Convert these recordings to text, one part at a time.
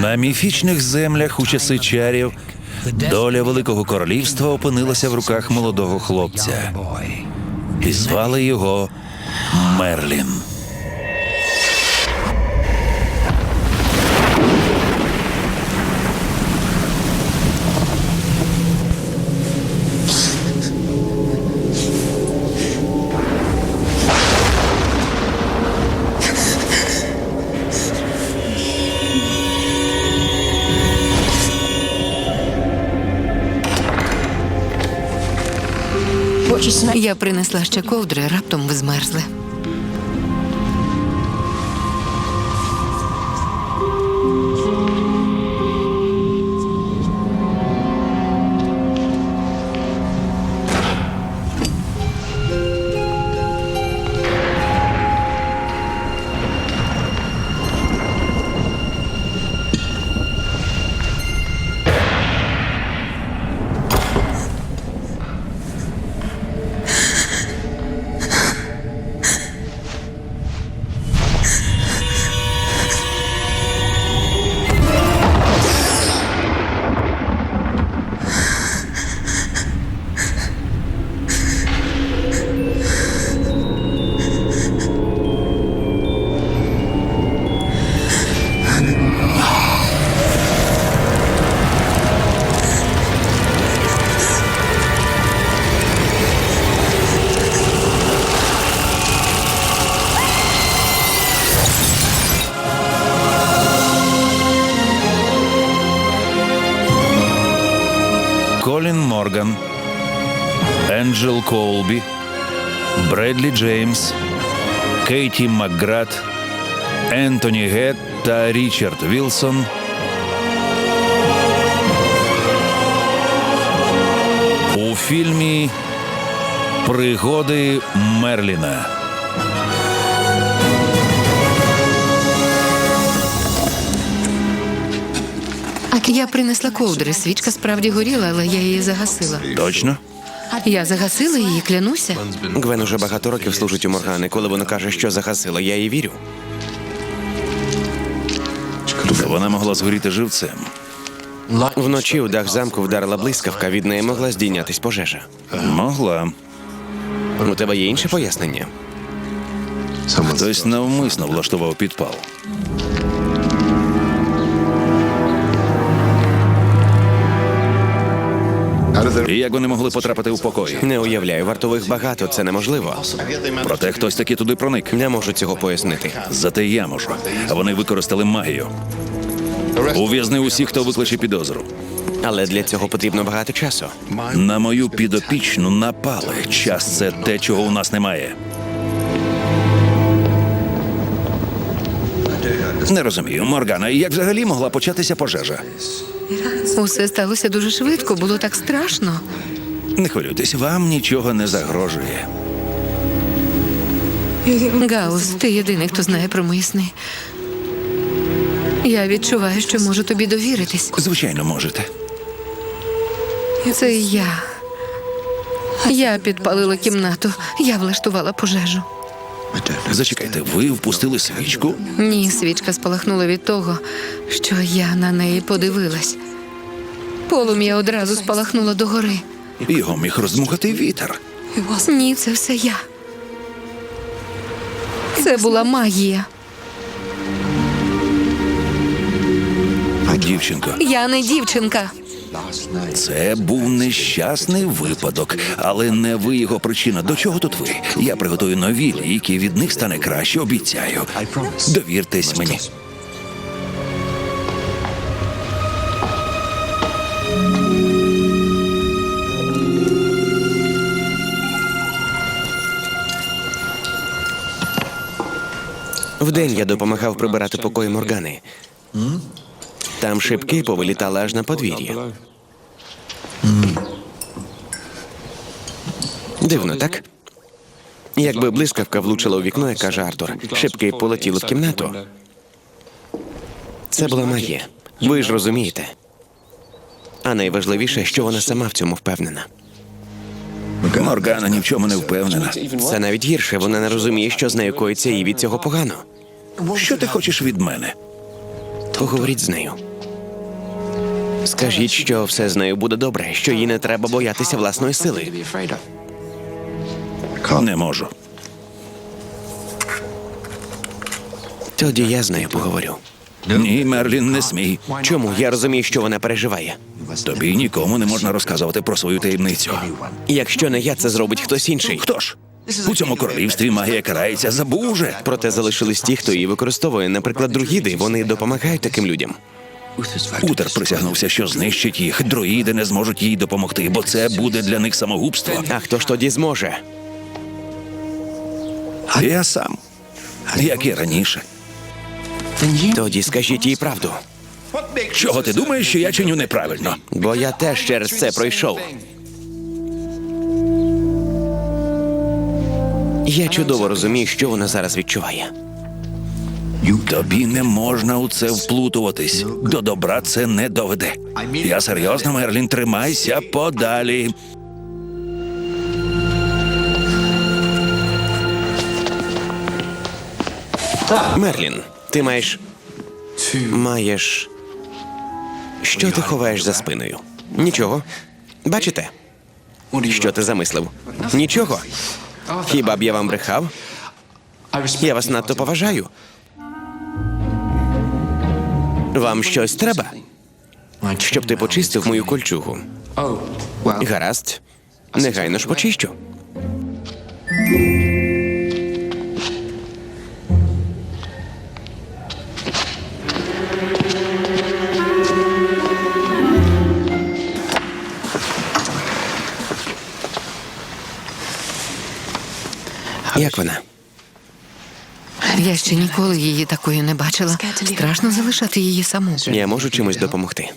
На міфічних землях у часи чарів доля великого королівства опинилася в руках молодого хлопця, і звали його Мерлін. Я принесла ще ковдри, раптом ви змерзли. Колін Морган, Енджел Колбі, Бредлі Джеймс, Кейті Макград, Ентоні Гет та Річард Вілсон. У фільмі Пригоди Мерліна. Я принесла ковдри. Свічка справді горіла, але я її загасила. Точно? Я загасила її, клянуся. Гвен уже багато років служить у Моргани. Коли вона каже, що загасила, я їй вірю. Вона могла згоріти живцем. Вночі у дах замку вдарила блискавка, від неї могла здійнятись пожежа. Могла. У тебе є інше пояснення? Хтось навмисно влаштував підпал. І як вони могли потрапити у покої? Не уявляю, вартових багато, це неможливо. Проте хтось таки туди проник. Не можу цього пояснити. Зате я можу. Вони використали магію. Ув'язни усіх, хто викличе підозру. Але для цього потрібно багато часу. На мою підопічну напали. Час це те, чого у нас немає. Не розумію, Моргана, як взагалі могла початися пожежа? Усе сталося дуже швидко, було так страшно. Не хвилюйтесь, вам нічого не загрожує. Гаус, ти єдиний, хто знає про мої сни. Я відчуваю, що можу тобі довіритись. Звичайно, можете. Це я. Я підпалила кімнату, я влаштувала пожежу. Зачекайте, ви впустили свічку? Ні, свічка спалахнула від того, що я на неї подивилась. Полум'я одразу спалахнуло догори. Його міг роздмухати вітер. Ні, це все я. Це була магія. Дівчинко, Я не дівчинка. Це був нещасний випадок, але не ви його причина. До чого тут ви? Я приготую нові ліки, від них стане краще, обіцяю. Довіртесь мені. Вдень я допомагав прибирати покої Моргани. Там шибки повилітали аж на подвір'я. Дивно, так? Якби блискавка влучила у вікно, як каже Артур, шибки полетіли в кімнату. Це була магія. Ви ж розумієте. А найважливіше, що вона сама в цьому впевнена. Моргана ні в чому не впевнена. Це навіть гірше, вона не розуміє, що з нею коїться і від цього погано. Що ти хочеш від мене? Поговоріть з нею. Скажіть, що все з нею буде добре, що їй не треба боятися власної сили. Не можу. Тоді я з нею поговорю. Ні, Мерлін, не смій. Чому я розумію, що вона переживає? Тобі нікому не можна розказувати про свою таємницю. Якщо не я, це зробить хтось інший. Хто ж? У цьому королівстві магія карається забув уже. Проте залишились ті, хто її використовує. Наприклад, друїди. Вони допомагають таким людям. Утер присягнувся, що знищить їх. Друїди не зможуть їй допомогти, бо це буде для них самогубство. А хто ж тоді зможе? Я сам, як і раніше. Тоді скажіть їй правду. Чого ти думаєш, що я чиню неправильно? Бо я теж через це пройшов. Я чудово розумію, що вона зараз відчуває. Тобі не можна у це вплутуватись. До добра це не доведе. Я серйозно, Мерлін, тримайся подалі. Мерлін, ти маєш. Маєш. Що ти ховаєш за спиною? Нічого. Бачите? Що ти замислив? Нічого. Хіба б я вам брехав? Я вас надто поважаю. Вам щось треба, щоб ти почистив мою кольчугу. Гаразд. Негайно ж почищу. Як вона? Я ще ніколи її такою не бачила. Страшно залишати її саму. Я можу чимось допомогти.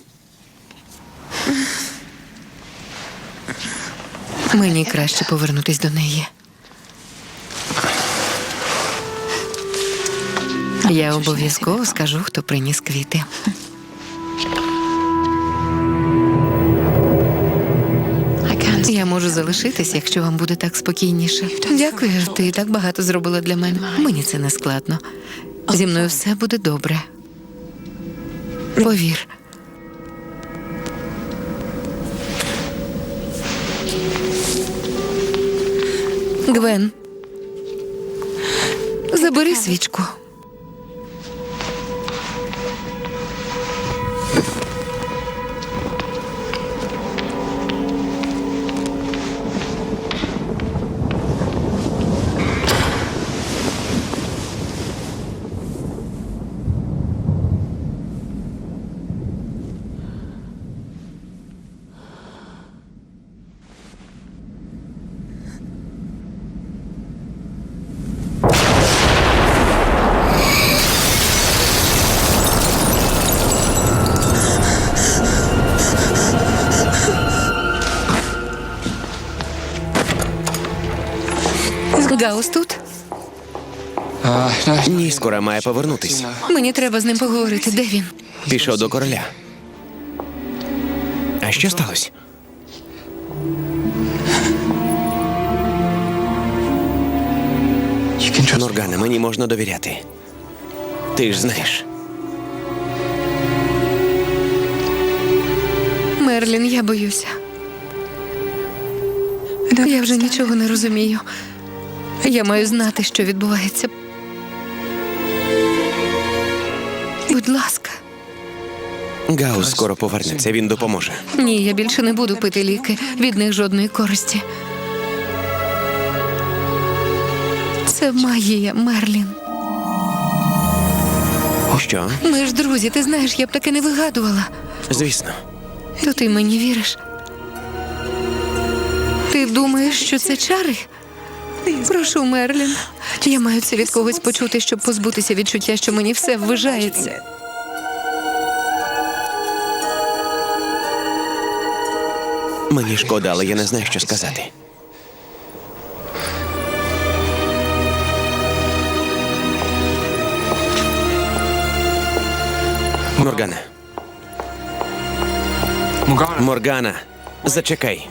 Мені краще повернутись до неї. Я обов'язково скажу, хто приніс квіти. Можу залишитись, якщо вам буде так спокійніше. Дякую, ти так багато зробила для мене. Мені це не складно. Зі мною все буде добре. Повір. Гвен. Забери свічку. Гаус тут? Ні, скоро має повернутись. Мені треба з ним поговорити. Де він? Пішов до короля. А що сталося? Моргана, мені можна довіряти. Ти ж знаєш. Мерлін, я боюся. Я вже нічого не розумію. Я маю знати, що відбувається. Будь ласка, Гаус скоро повернеться, він допоможе. ні, я більше не буду пити ліки. Від них жодної користі. Це магія, Мерлін. Що? Ми ж друзі, ти знаєш, я б таке не вигадувала. Звісно. То ти мені віриш? Ти думаєш, що це чари? Прошу, Мерлін. Я маю це від когось почути, щоб позбутися відчуття, що мені все ввижається. Мені шкода, але я не знаю, що сказати. Моргана. Моргана, зачекай.